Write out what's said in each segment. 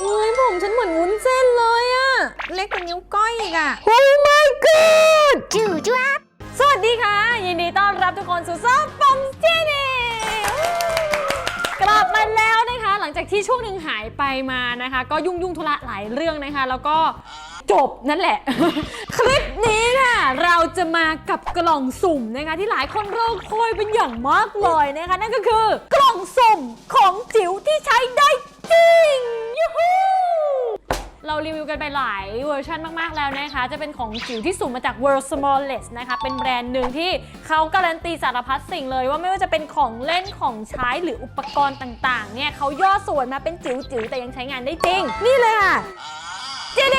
อุ้ยผมฉันเหมือนวุ้นเส้นเลยอะเล็กกว่านิ้วก้อยอีกอะ Oh my god จู่จ้าบสวัสดีค่ะ ยินดีต้อนรับทุกคนสู่ซอฟปอมเจเน่กลับมาแล้วนะคะ หลังจากที่ช่วงหนึ่งหายไปมานะคะ ก็ยุ่งยุ่งๆธุระหลายเรื่องนะคะ แล้วก็จบนั่นแหละ คลิปนี้ค่ะ เราจะมากับกล่องสุ่มนะคะ ที่หลายคนรอคอยเป็นอย่างมากเลยนะคะ นั่นก็คือกล่องสุ่มของจิ๋วที่ใช้ได้จริงยูฮูเรารี วิวกันไปหลายเวอร์ชันมาก ๆ แล้วนะคะ จะเป็นของจิ๋วที่สุ่มมาจาก World Smallest นะคะ เป็นแบรนด์หนึ่งที่เขาการันตีสารพัดสิ่งเลยว่าไม่ว่าจะเป็นของเล่นของใช้หรืออุปกรณ์ต่าง ๆ เนี่ยเขาย่อส่วนมาเป็นจิ๋วๆแต่ยังใช้งานได้จริง นี่เลยค่ะเจเด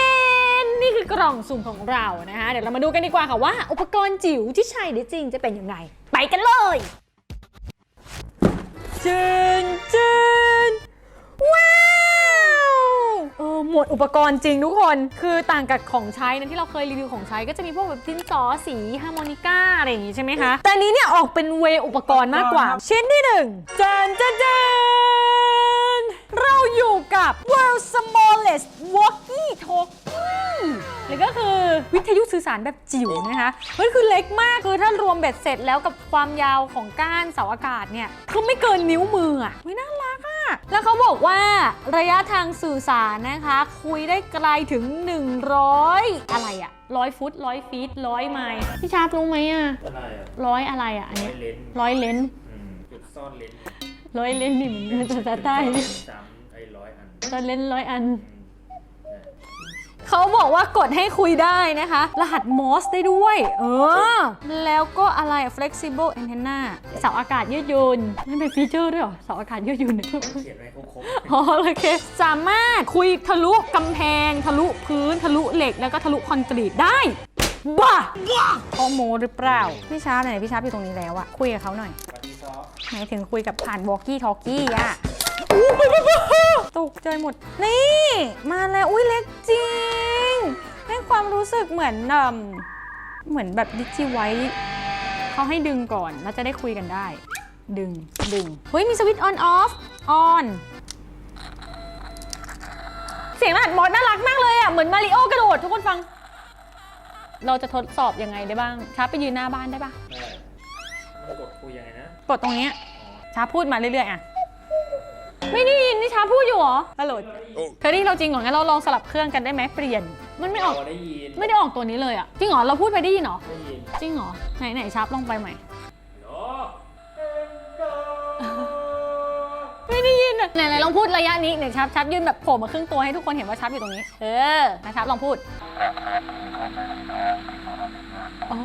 นนี่คือกล่องสุ่มของเรานะคะเดี๋ยวเรามาดูกันดีกว่าค่ะว่า อุปกรณ์จิ๋วที่ใช้ได้จริงจะเป็นยังไงไปกันเลยจินจินว้าวเออหม วดอุปกรณ์จริงทุกคน คือต่างกับของใช้นะที่เราเคยรีวิวของใช้ก็จะมีพวกแบบดินสอสีฮาร์โมนิก้าอะไรอย่างงี้ใช่ไหมคะ แต่อันนี้เนี่ยออกเป็นเวอุปกรณ์มากกว่า ชิ้นที่หนึ่งจานจานจานเราอยู่กับ World Smallest Walkie Talkie หรือก็คือวิทยุสื่อสารแบบจิ๋วนะคะมันคือเล็กมากคือถ้ารวมเบ็ดเสร็จแล้วกับความยาวของก้านเสาอากาศเนี่ยคือไม่เกินนิ้วมืออะเฮ้ยน่ารักอะแล้ว เขาบอกว่าระยะทางสื่อสารนะคะ คุยได้ไกลถึง 100 อะไรอะร้อยฟุตร้อยฟีตร้อยไมล์พี่ชาร์ปรู้ไหมอะอะไรอะร้อยอะไรอะอันร้อเนี้ยยเลนส์ร้อยเลนส์อืมจุดซ่อนเลนส์ร้อยเลนส์นี่มันภาษาใต้สามไอ้ร้อยอันร้อยเลนส์ร้อยอัน อืมเนี่ย เขาบอกว่ากดให้คุยได้นะคะ รหัสมอสได้ด้วย เออ แล้วก็อะไร flexible antenna เสาอากาศยืดหยุ่นนั่นเป็นฟีเจอร์ด้วยเหรอ เสาอากาศยืดหยุ่นเนี่ยเขียนไว้ครบอ๋อโอเค สามารถคุยทะลุกำแพง ทะลุพื้น ทะลุเหล็ก แล้วก็ทะลุคอนกรีตได้บ้าข้อโมหรือเปล่า พี่ชาร์ปไหนพี่ชาร์ปอยู่ตรงนี้แล้วอะคุยกับเขาหน่อยๆวันที่ซอฟหมายถึงคุยกับผ่านวอ l กี้ทอ k กี้อะ ตกใจหมด นี่ มาแล้วอุ้ยเล็กจริง ให้ความรู้สึกเหมือนเอิ่มเหมือนแบบดิจิไว้เขาให้ดึงก่อนแล้วจะได้คุยกันได้ ดึงดึงเฮ้ยมีสวิตช์ออนออฟออนเสียงรหัสมอสน่ารักมากเลยอะเหมือนมาริโอกระโดดทุกคนฟัง เราจะทดสอบยังไงได้บ้างช้าไปยืนหน้าบ้านได้ปะได้มันกดคุยยังไงนะกดตรงเนี้ยอ๋อช้าพูดมาเรื่อยๆอะ ไม่ได้ยินนี่ช้าพูดอยู่เหรอฮัลโหลเคยได้ยินเราจริงเหรองั้นเราลองสลับเครื่องกันได้ไหมเปลี่ยน มันไม่ออกเราได้ยิน ไม่ได้ออกตัวนี้เลยอะ จริงเหรอ เราพูดไปได้ยินเหรอ ได้ยินจริงเหรอ ไหนไหนชาร์ปลองไปใหม่ โอ้ไม่ได้ยินอะไหนไหนลองพูดระยะนี้ไหนชาร์ปชาร์ปยืนแบบโผล่มาครึ่งตัวให้ทุกคนเห็นว่าชาร์ปอยู่ตรงนี้ เออนะชาร์ปลองพูดอ๋อ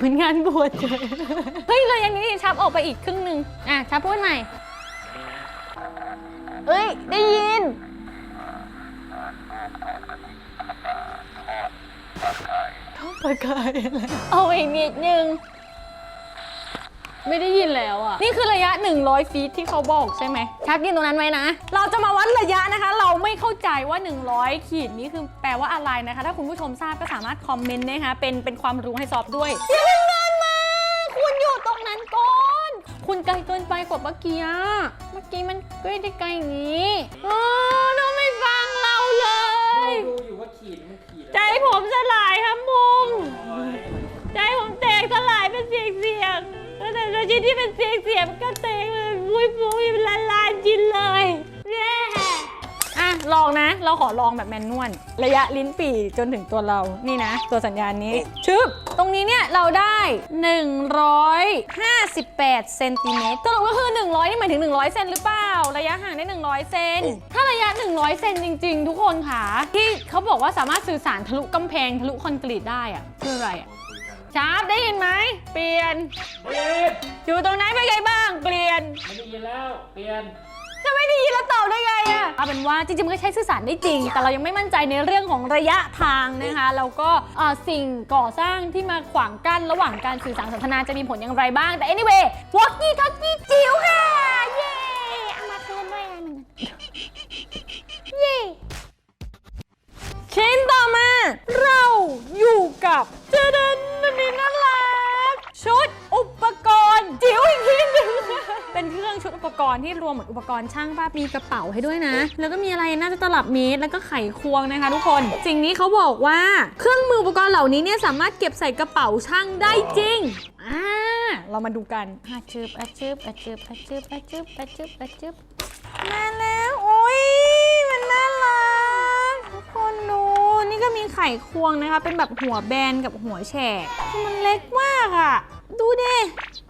เป็นงานบวชเลยเฮ้ยระยะนี้ชาร์ปออกไปอีกครึ่งหนึ่งอะชาร์ปพูดใหม่ เอ้ย ได้ยิน ท้องประกายอะไรเอาอีกนิดนึง ไม่ได้ยินแล้วอะ นี่คือระยะ 100 ฟีตที่เขาบอกใช่ไหม ชัดยืนตรงนั้นไว้นะ เราจะมาวัดระยะนะคะ เราไม่เข้าใจว่า 100 ขีดนี้คือแปลว่าอะไรนะคะ ถ้าคุณผู้ชมทราบก็สามารถคอมเมนต์นะคะ เป็นเป็นความรู้ให้สอบด้วย คุณไกลเกินไปกว่าเมื่อกี้อะเมื่อกี้มันไม่ได้ไกลอย่างนี้อ๋อน้องไม่ฟังเราเลย ดูอยู่ว่าขีดมันขีดใจผมสลายครับมุงใจผมแตกสลายเป็นเสียงเสียงแล้วแต่ละชิ้นที่เป็นเสียงเสียงมันก็แตกเลยมุ้ยมุ้ยเป็นล้านล้านๆชิ้นเลยแย่อะ ลองนะ เราขอลองแบบแมนนวลระยะลิ้นปี่จนถึงตัวเรานี่นะ ตัวสัญญาณนี้ชึบตรงนี้เนี่ยเราได้ 158เซนติเมตรสรุปก็คือ 100 นี่หมายถึง 100 เซนหรือเปล่า ระยะห่างได้ 100 เซนถ้าระยะ 100 เซนจริง ๆ ทุกคนค่ะที่เขาบอกว่าสามารถสื่อสารทะลุกำแพงทะลุคอนกรีตได้อะคืออะไรอะคุยกันชาร์ปได้ยินไหมเปลี่ยนเปลี่ยน อยู่ตรงไหนเป็นไงบ้าง เปลี่ยน ไม่ได้ยินแล้ว เปลี่ยน จะไม่ได้ยินแล้วตอบได้ไงอะเอาเป็นว่าจริงๆมันก็ใช้สื่อสารได้จริง แต่เรายังไม่มั่นใจในเรื่องของระยะทางนะคะแล้วก็เอ่อสิ่งก่อสร้างที่มาขวางกั้นระหว่างการสื่อสารสนทนาจะมีผลอย่างไรบ้างแต่ anyway walkie talkie จิ๋วค่ะเย้เอามาคืนด้วยอันหนึ่งเย้ชิ้นต่อมาเรา รณ์ที่รวมเหมือนอุปกรณ์ช่างป้ามีกระเป๋าให้ด้วยนะ แล้วก็มีอะไรน่าจะตลับเมตรแล้วก็ไขควงนะคะ ทุกคน สิ่งนี้เขาบอกว่าเครื่องมืออุปกรณ์เหล่านี้เนี่ยสามารถเก็บใส่กระเป๋าช่างได้จริงอ่าเรามาดูกันอาชืบอาชืบอาชืบอาชืบอาชืบอาชืบอาชืบมาแล้วโอ้ยมันน่ารักทุกคนดูนี่ก็มีไขควงนะคะ เป็นแบบหัวแบนกับหัวแฉกมันเล็กมากอะดูดิ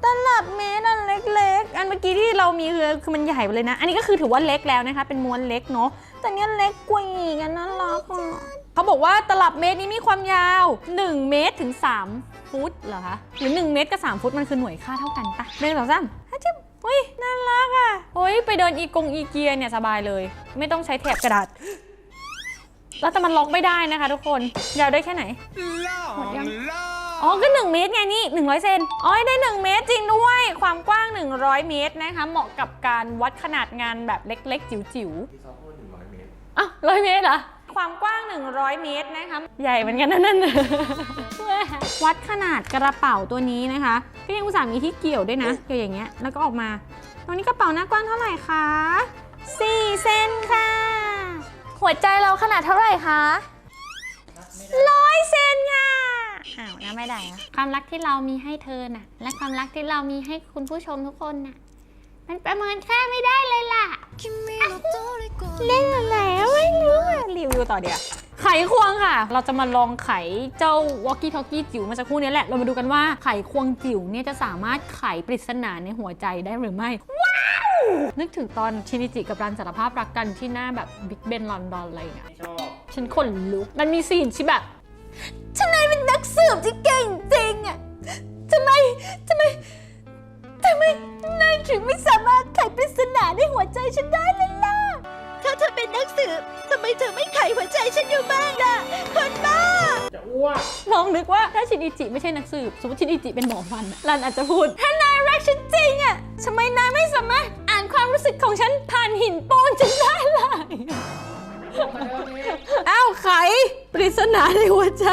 ตลับเมตรอันเล็ก ๆ อันเมื่อกี้ที่เรามีคือคือมันใหญ่ไปเลยนะ อันนี้ก็คือถือว่าเล็กแล้วนะคะ เป็นม้วนเล็กเนาะ แต่เนี้ยเล็กกว่าอีกอะน่ารักอะเขาบอกว่าตลับเมตรนี้มีความยาว 1 เมตรถึง 3 ฟุตเหรอคะ หรือ 1 เมตรกับ 3 ฟุตมันคือหน่วยค่าเท่ากันปะหนึ่งสองสามฮัจิบอุ้ยน่ารักอะโอ้ยไปเดินอีกงอีเกียเนี่ยสบายเลย ไม่ต้องใช้แถบกระดาษแล้วแต่มันล็อกไม่ได้นะคะ ทุกคน ยาวได้แค่ไหนหมดยัง อ๋อก็1เมตรไงนี่100เซนอ๋อได้ 1 เมตรจริงด้วย ความกว้าง 100 เมตรนะคะ เหมาะกับการวัดขนาดงานแบบเล็กๆ จิ๋วที่ซอฟพูดถึงร้อยเมตรๆอะร้อยเมตรเหรอ ความกว้าง 100 เมตรนะคะ ใหญ่เหมือนกันนะนั่นวัดขนาดกระเป๋าตัวนี้นะคะ ก็ยังอุตส่าห์มีที่เกี่ยวด้วยนะ เกี่ยวอย่างเงี้ย แล้วก็ออกมา ตรงนี้กระเป๋าหน้ากว้างเท่าไหร่คะ4เซนค่ะ หัวใจเราขนาดเท่าไหร่คะร้อยเซนค่ะอ้าว นะไม่ได้อะความรักที่เรามีให้เธอน่ะ และความรักที่เรามีให้คุณผู้ชมทุกคนน่ะ มันประเมินค่าไม่ได้เลยล่ะ เล่นอะไรอะไม่รู้อะรีวิวต่อเดียวไขควงค่ะ เราจะมาลองไขเจ้าวอกกี้ทอกกี้จิ๋วเมาสักครู่นี้แหละ เรามาดูกันว่าไขควงจิ๋วเนี่ยจะสามารถไขปริศนาในหัวใจได้หรือไม่ ว้าว นึกถึงตอนชินิจิกับรันสารภาพรักกันที่หน้าแบบบิ๊กเบนลอนดอนอะไรอย่างเงี้ย ไม่ชอบ ฉันขนลุก มันมีซีนที่แบบ ฉันนายเป็นนักสืบที่เก่งจริงอะทำไมทำไมทำไมนายถึงไม่สามารถไขปริศนาในหัวใจฉันได้เลยล่ะ ถ้าเธอเป็นนักสืบทำไมเธอไม่ไขหัวใจฉันอยู่บ้างล่ะ คนบ้า จะอ้วกลองนึกว่าถ้าชินอิจิไม่ใช่นักสืบ สมมติชินอิจิเป็นหมอฟันอะรันอาจจะพูด ถ้านายรักฉันจริงอะทำไมนายไม่สามารถอ่านความรู้สึกของฉันผ่านหินปูนฉันได้าวไขปริศนาในหัวใจ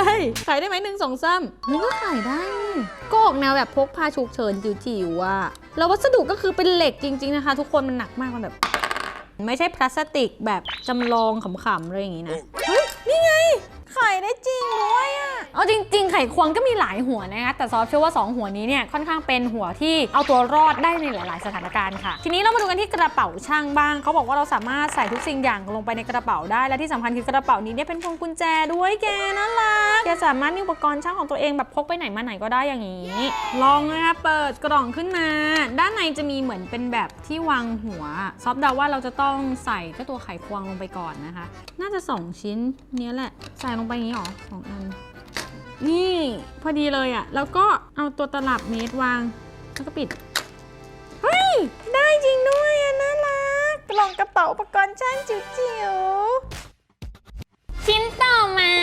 ไขได้ไหมหนึ่งสองสามนี่ก็ไขได้นี่ก็ออกแนวแบบพกพาฉุกเฉินจิ๋วๆอะแล้ววัสดุก็คือเป็นเหล็กจริง ๆนะคะ ทุกคนมันหนักมากมันแบบ ไม่ใช่พลาสติกแบบจำลองขำๆอะไรอย่างงี้นะเฮ้ยนี่ไง ไข่ได้จริงด้วยอะเอาจริง ๆ ไข่ควงก็มีหลายหัวนะคะแต่ซอฟเชื่อว่า 2 หัวนี้เนี่ยค่อนข้างเป็นหัวที่เอาตัวรอดได้ในหลาย ๆ สถานการณ์ค่ะ ทีนี้เรามาดูกันที่กระเป๋าช่างบ้างเขาบอกว่าเราสามารถใส่ทุกสิ่งอย่างลงไปในกระเป๋าได้และที่สำคัญคือกระเป๋านี้เนี่ยเป็นพวงกุญแจด้วยแกน่ารักแกสามารถมีอุปกรณ์ช่างของตัวเองแบบพกไปไหนมาไหนก็ได้อย่างนี้ ลองนะคะเปิดกล่องขึ้นมา ด้านในจะมีเหมือนเป็นแบบที่วางหัวซอฟเดาว่าเราจะต้องใส่เจ้าตัวไข่ควงลงไปก่อนนะคะ น่าจะ 2 ชิ้นเนี้ยแหละใส่ลงไปอย่างนี้หรอสองอัน นี่พอดีเลยอะ่ะ แล้วก็เอาตัวตลับเมตรวาง แล้วก็ปิด เฮ้ย ได้จริงด้วยอะน่ารัก กล่องกระเป๋าอุปกรณ์ช่างจิ๋วๆชิ้นต่อมา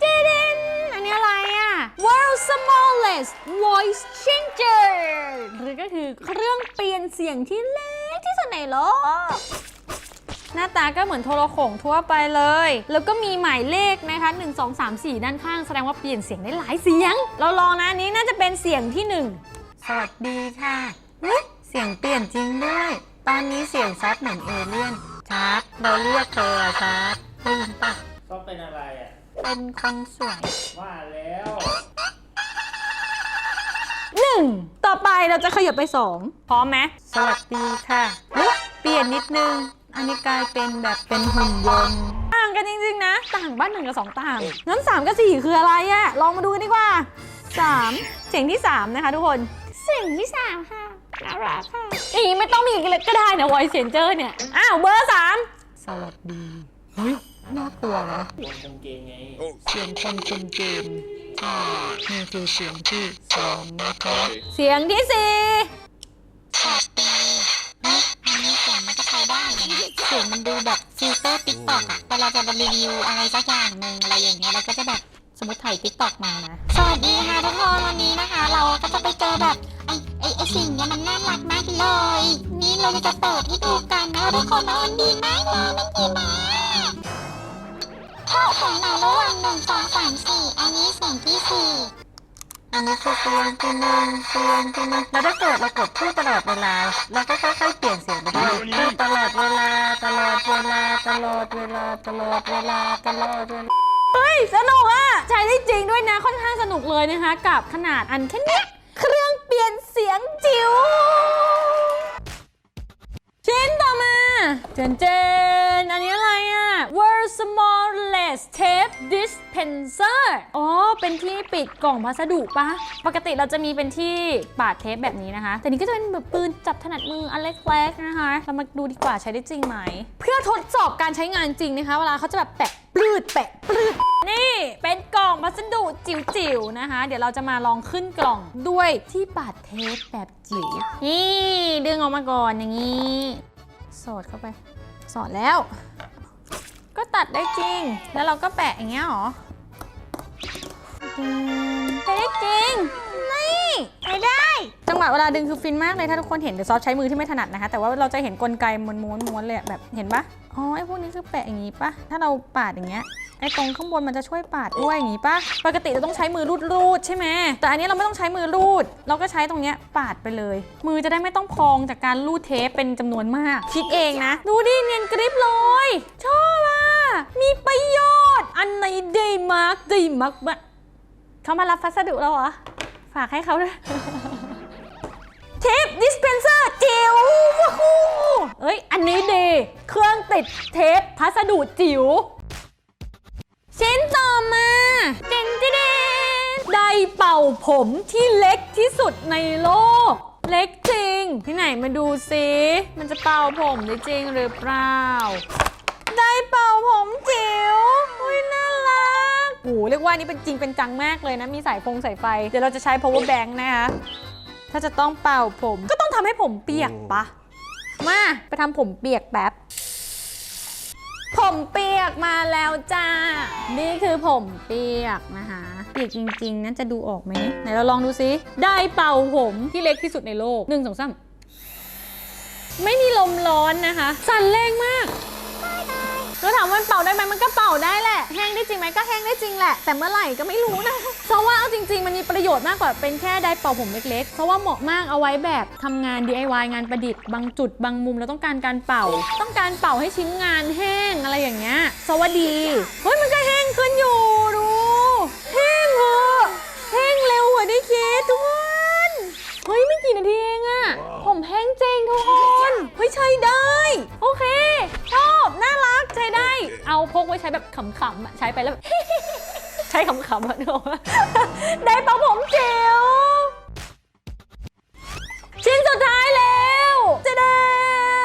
เจเดนอันนี้อะไรอะ World Smallest Voice Changer หรือก็คือเครื่องเปลี่ยนเสียงที่เล็กที่สุดในโลก หน้าตาก็เหมือนโทรโข่งทั่วไปเลย แล้วก็มีหมายเลขนะคะ 1 2 3 4 ด้านข้างแสดงว่าเปลี่ยนเสียงได้หลายเสียง เราลองนะอันนี้น่าจะเป็นเสียงที่ 1 สวัสดีค่ะเฮ้ยเสียงเปลี่ยนจริงด้วย ตอนนี้เสียงซัดเหมือนเอเลี่ยนชัดเราเรียกเธออะชัดได้ยินปะชอบเป็นอะไรอะ เป็นคนสวย ว่าแล้ว หนึ่ง ต่อไปเราจะขยับไปสองพร้อมไหมสวัสดีค่ะเฮ้ยเปลี่ยนนิดนึง อันนี้กลายเป็นแบบเป็นหุ่นยนต์ ต่างกันจริงๆนะ ต่างบ้านหนึ่งกับสองต่างงั้นสามกับสี่คืออะไรอะลองมาดูกันดีกว่าสามเสียงที่สามนะคะทุกคน เสียงที่สามค่ะน่ารักค่ะอีไม่ต้องมีเลยก็ได้นะวอยเซนเจอร์เนี่ย อ้าวเบอร์สามสวัสดีเฮ้ยน่ากลัวนะคนกางเกงไงเสียงคนคุมเกมใช่นี่คือเสียงที่สองนะคะเสียงที่สี่ส สียงมันดูแบบฟิลเตอร์ติ๊กต็อกอะเวลาจะรีวิวอะไรสักอย่างหนึ่งอะไรอย่างเงี้ยเราก็จะแบบสมมติถ่ายติ๊กต็อกมานะ สวัสดีค่ะทุกคนวันนี้นะคะ เราก็จะไปเจอแบบไอ้ไอ้ไอ้สิ่งเนี้ยมันน่ารักมากเลย นี่เราจะเปิดให้ดูกันนะทุกคนมันดีมากเลยมันดีมากข้อของเราระหว่างหนึ่งสองสามสี่อันนี้เสียงที่สี่ อันนี้คือเตียงที่หนึ่งเตียงที่หนึ่งแล้วถ้าเกิดเรากดพูดตลอดเวลาเราก็ค่อยๆเปลี่ยนเสียงไปด้วยพูดตลอดเวลาตลอดเวลาตลอดเวลาตลอดเวลาตลอดเวลาเฮ้ยสนุกอะใช้ได้จริงด้วยนะค่อนข้างสนุกเลยนะคะ กับขนาดอันแค่นี้เครื่องเปลี่ยนเสียงจิ๋วชิ้นต่อมา เจนเจน อันนี้อะไรอะ World Smallest Tape Dispenser อ๋อ เป็นที่ปิดกล่องพัสดุปะ ปกติเราจะมีเป็นที่ปาดเทปแบบนี้นะคะ แต่นี่ก็จะเป็นแบบปืนจับถนัดมืออันเล็กๆนะคะ เรามาดูดีกว่าใช้ได้จริงไหม เพื่อทดสอบการใช้งานจริงนะคะ เวลาเขาจะแบบแปะปลืดแปะปลืดนี่เป็นกล่องพัสดุจิ๋วๆนะคะ เดี๋ยวเราจะมาลองขึ้นกล่องด้วยที่ปาดเทปแบบจิ๋วนี่ดึงออกมาก่อนอย่างนี้ สอดเข้าไป สอดแล้ว ก็ตัดได้จริง แล้วเราก็แปะอย่างเงี้ยหรออืมใช้ได้จริง นี่ได้ จังหวะเวลาดึงคือฟินมากเลยถ้าทุกคนเห็นเดี๋ยวซอฟใช้มือที่ไม่ถนัดนะคะ แต่ว่าเราจะเห็นกลไกม้วนม้วนๆม้วนเลยอะแบบเห็นปะอ๋อไอ้พวกนี้คือแปะอย่างงี้ปะถ้าเราปาดอย่างเงี้ยไอ้ตรงข้างบนมันจะช่วยปาดด้วยอย่างงี้ปะปกติเราต้องใช้มือรูดรูดๆใช่ไหมแต่อันนี้เราไม่ต้องใช้มือรูด เราก็ใช้ตรงเนี้ยปาดไปเลย มือจะได้ไม่ต้องพองจากการรูดเทปเป็นจำนวนมาก คิดเองนะ ดูดิเนียนกริบเลยชอบอะมีประโยชน์ อันไหนดีมากดีมากบะเขามารับพัสดุแล้วเหรอ ฝากให้เขาด้วยเทปดิสเพนเซอร์จิ๋วว้าวเอ้ย อันนี้ดี เครื่องติดเทปพัสดุจิ๋วชิ้นต่อมาเจนเจเดนไดเป่าผมที่เล็กที่สุดในโลก เล็กจริง ที่ไหนมาดูซิ มันจะเป่าผมได้จริงหรือเปล่า ไดเป่าผมจิ๋วอุ้ยน่ารัก โอ้โหเรียกว่านี่เป็นจริงเป็นจังมากเลยนะ มีสายฟงสายไฟ เดี๋ยวเราจะใช้ power bank นะคะ ถ้าจะต้องเป่าผม ก็ต้องทำให้ผมเปียกปะ มา ไปทำผมเปียกแป๊บ ผมเปียกมาแล้วจ้า นี่คือผมเปียกนะคะ เปียกจริงๆนั้นจะดูออกไหมไหนเราลองดูซิได้เป่าผมที่เล็กที่สุดในโลกหนึ่งสองสามไม่มีลมร้อนนะคะ สั่นแรงมากแล้วถามว่ามันเป่าได้ไหมมันก็เป่าได้แหละ แห้งได้จริงไหมก็แห้งได้จริงแหละ แต่เมื่อไหร่ก็ไม่รู้นะ เพราะว่าเอาจริง ๆ มันมีประโยชน์มากกว่าเป็นแค่ไดร์เป่าผมเล็กๆ เพราะว่าเหมาะมากเอาไว้แบบทำงาน DIY งานประดิษฐ์บางจุดบางมุมเราต้องการการเป่า ต้องการเป่าให้ชิ้นงานแห้งอะไรอย่างเงี้ยสวัสดี เฮ้ยมันก็แห้งขึ้นอยู่ดูแห้งเหอะแห้งเร็วกว่าที่คิดทุกคน เฮ้ยไม่กี่นาทีเองอะผมแห้งจริงทุกคน เฮ้ยใช้ได้ ใช้ได้ เอาพกไว้ใช้แบบขำๆอะใช้ไปแล้วแบบ ใช้ขำๆอะนึกออกปะได้เป่าผมจิ๋วชิ้นสุดท้ายแล้วเจเด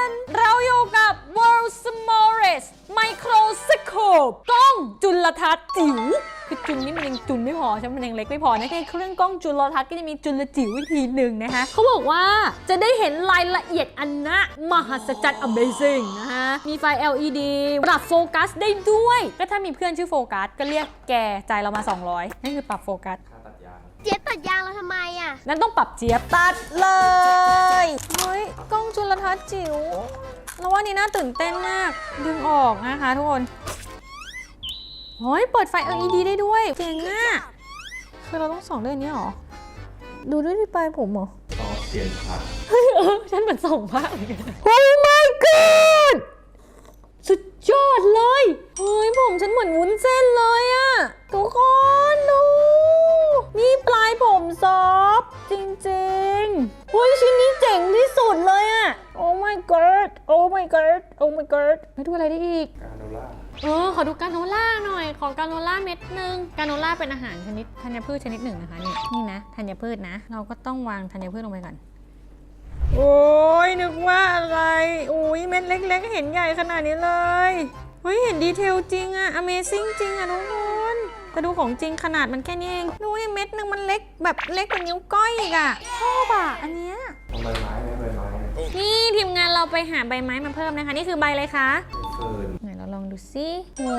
นเราอยู่กับ World Smallest Microscope กล้องจุลทรรศน์จิ๋ว คือจุลนี่มันยังจุลไม่พอใช่ไหมมันยังเล็กไม่พอนะแค่เครื่องกล้องจุลทรรศน์ก็จะมีจุลจิ๋ววิธีหนึ่งนะคะเขาบอกว่าจะได้เห็นรายละเอียดอันนะมหัศจรรย์ Amazing นะคะมีไฟ LED ปรับโฟกัสได้ด้วย ก็ถ้ามีเพื่อนชื่อโฟกัสก็เรียกแกจ่ายเรามา 200นั่นคือปรับโฟกัสค่าตัดยางเจี๊ยบตัดยางเราทำไมอะ นั่นต้องปรับเจี๊ยบตัดเลยเฮ้ยกล้องจุลทรรศน์จิ๋วแล้วว่านี่น่าตื่นเต้นมากดึงออกนะคะทุกคน เฮ้ยเปิดไฟ LED ได้ด้วย เจ๋งอะ คือเราต้องส่องด้วยอันนี้เหรอ ดูด้วยที่ปลายผมเหรอต่อเสียงพัดเฮ้ยเออฉันเหมือนส่องมากเหมือนกันโอ้ my god สุดยอดเลย เฮ้ยผมฉันเหมือนวุ้นเส้นเลยอะทุกคนดู นี่ปลายผมซอฟต์จริงๆเฮ้ยชิ้นนี้เจ๋งที่สุดเลยอะ Oh my god Oh my god Oh my god ไปดูอะไรได้อีกกาโนล่าเออขอดูกาโนล่าหน่อย ขอกาโนล่าเม็ดหนึ่งกาโนล่าเป็นอาหารชนิดธัญพืชชนิดหนึ่งนะคะนี่นี่นะธัญพืชนะ เราก็ต้องวางธัญพืชลงไปก่อน โอ้ยนึกว่าอะไรโอ้ยเม็ดเล็ก ๆ เห็นใหญ่ขนาดนี้เลยเฮ้ยเห็นดีเทลจริงอะ Amazing จริงอะทุกคนแต่ดูของจริงขนาดมันแค่นี้เองดูนี่เม็ดหนึงมันเล็กแบบเล็กกว่านิ้วก้อยอีกอะชอบอะอันเนี้ยเอาใบไม้ไหมใบไม้นี่ทีมงานเราไปหาใบไม้มาเพิ่มนะคะ นี่คือใบอะไรคะ เฟิร์นไหน เราลองดูซิโอ้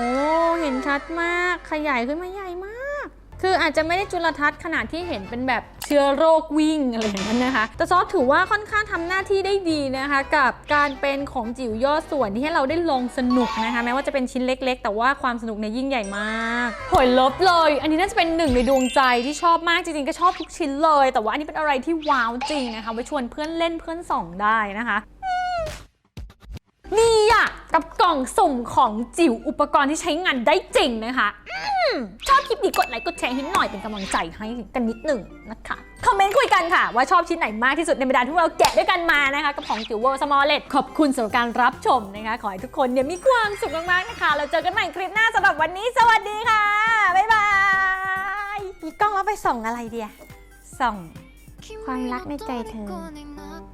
เห็นชัดมาก ขยายขึ้นมาใหญ่มาก คืออาจจะไม่ได้จุลทรรศน์ขนาดที่เห็นเป็นแบบเชื้อโรควิ่งอะไรอย่างนั้นนะคะ แต่ซอสถือว่าค่อนข้างทำหน้าที่ได้ดีนะคะ กับการเป็นของจิ๋วยอดส่วนที่ให้เราได้ลองสนุกนะคะ แม้ว่าจะเป็นชิ้นเล็ก ๆ แต่ว่าความสนุกเนี่ยยิ่งใหญ่มากโหยลบเลย อันนี้น่าจะเป็นหนึ่งในดวงใจที่ชอบมากจริงๆก็ชอบทุกชิ้นเลย แต่ว่าอันนี้เป็นอะไรที่ว้าวจริงนะคะไว้ชวนเพื่อนเล่นเพื่อนส่องได้นะคะนี่อะ กับกล่องสุ่มของจิ๋วอุปกรณ์ที่ใช้งานได้จริงนะคะอชอบคลิปนี้กดไลค์กดแชร์ให้หน่อยเป็นกำลังใจให้กันนิดหนึ่งนะคะคอมเมนต์คุยกันค่ะ ว่าชอบชิ้นไหนมากที่สุดในบรรดาที่เราแกะด้วยกันมานะคะกับของจิ๋วเวอร์สมอลเลตขอบคุณสำหรับการรับชมนะคะ ขอให้ทุกคนเนี่ยมีความสุขมากๆนะคะเราเจอกันใหม่คลิปหน้าสำหรับวันนี้ สวัสดีค่ะบ๊ายบายมีกล้องแล้วไปส่องอะไรเดียส่องความรักในใจเธอ